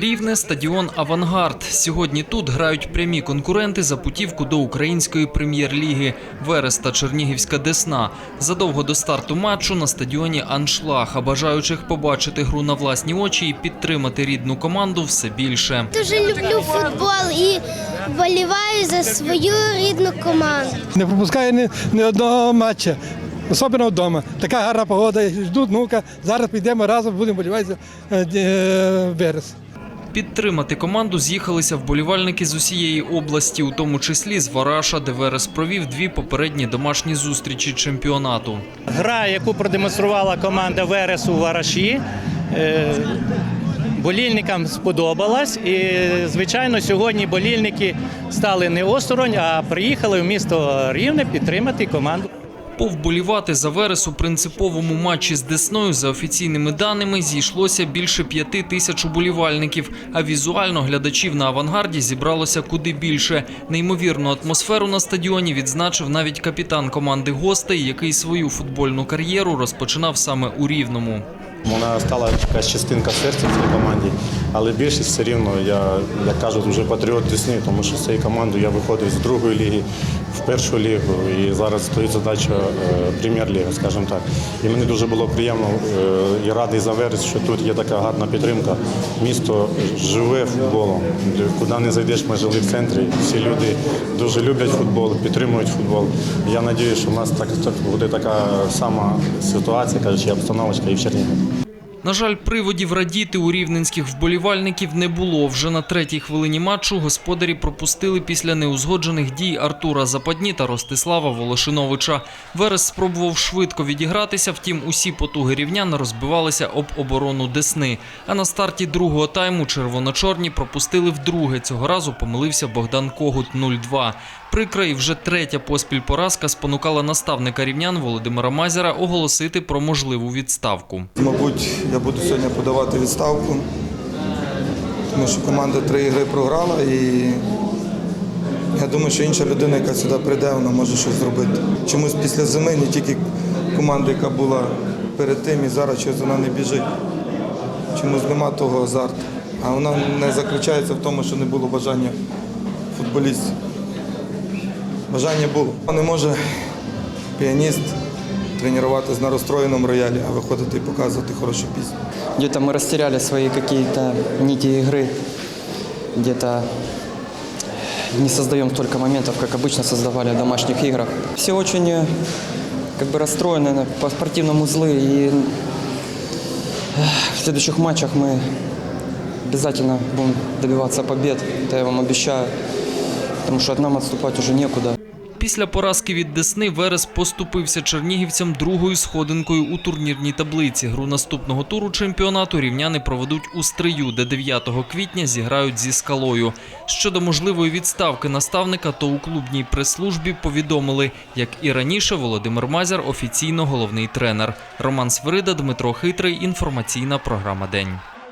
Рівне стадіон Авангард. Сьогодні тут грають прямі конкуренти за путівку до української прем'єр-ліги Верес та Чернігівська Десна. Задовго до старту матчу на стадіоні Аншлаг, а бажаючих побачити гру на власні очі і підтримати рідну команду все більше. Дуже люблю футбол і вболіваю за свою рідну команду. Не пропускає ні, ні одного матча. Особливо вдома. Така гарна погода, і ждуть внука. Зараз підемо разом, будемо болівати за е, е, Верес. Підтримати команду з'їхалися вболівальники з усієї області, у тому числі з Вараша, де Верес провів дві попередні домашні зустрічі чемпіонату. Гра, яку продемонструвала команда Верес у Вараші, е, болільникам сподобалась. І, звичайно, сьогодні болільники стали не осторонь, а приїхали в місто Рівне підтримати команду. Повболівати за Верес у принциповому матчі з Десною за офіційними даними зійшлося більше п'яти тисяч уболівальників, а візуально глядачів на авангарді зібралося куди більше. Неймовірну атмосферу на стадіоні відзначив навіть капітан команди гостей, який свою футбольну кар'єру розпочинав саме у Рівному. Вона стала якась частинка серця в цій команді, але більшість все рівно, я, як кажуть, вже патріот Десни, тому що з цією командою я виходив з другої ліги в першу лігу, і зараз стоїть задача е, прем'єр-ліга, скажімо так. І мені дуже було приємно е, і радий за Верес, що тут є така гарна підтримка. Місто живе футболом. Куди не зайдеш, ми жили в центрі. Всі люди дуже люблять футбол, підтримують футбол. Я сподіваюся, що в нас так, так буде така сама ситуація, кажучи, обстановочка і в Чернігові. На жаль, приводів радіти у рівненських вболівальників не було. Вже на третій хвилині матчу господарі пропустили після неузгоджених дій Артура Западні та Ростислава Волошиновича. Верес спробував швидко відігратися, втім усі потуги рівнян розбивалися об оборону Десни. А на старті другого тайму червоно-чорні пропустили вдруге. Цього разу помилився Богдан Когут 0-2. Прикра і вже третя поспіль поразка спонукала наставника рівнян Володимира Мазяра оголосити про можливу відставку. Мабуть, я буду сьогодні подавати відставку, тому що команда три ігри програла і я думаю, що інша людина, яка сюди прийде, вона може щось зробити. Чомусь після зими не тільки команда, яка була перед тим і зараз щось вона не біжить. Чомусь нема того азарту. А вона не заключається в тому, що не було бажання футболістів. Бажання було. Не може піаніст тренуватися на розстроєному роялі, а виходити і показувати хорошу пісню. Где-то мы растеряли свои какие-то нити игры. Где-то не создаем столько моментов, как обычно создавали в домашних играх. Все очень э, как бы расстроены на- по спортивному злы. И э, в следующих матчах мы обязательно будем добиваться побед. Это я вам обещаю. Потому что от нам отступать уже некуда. Після поразки від Десни Верес поступився чернігівцям другою сходинкою у турнірній таблиці. Гру наступного туру чемпіонату рівняни проведуть у Стрию, де 9 квітня зіграють зі скалою. Щодо можливої відставки наставника, то у клубній прес-службі повідомили, як і раніше, Володимир Мазяр офіційно головний тренер. Роман Свирида, Дмитро Хитрий. Інформаційна програма День.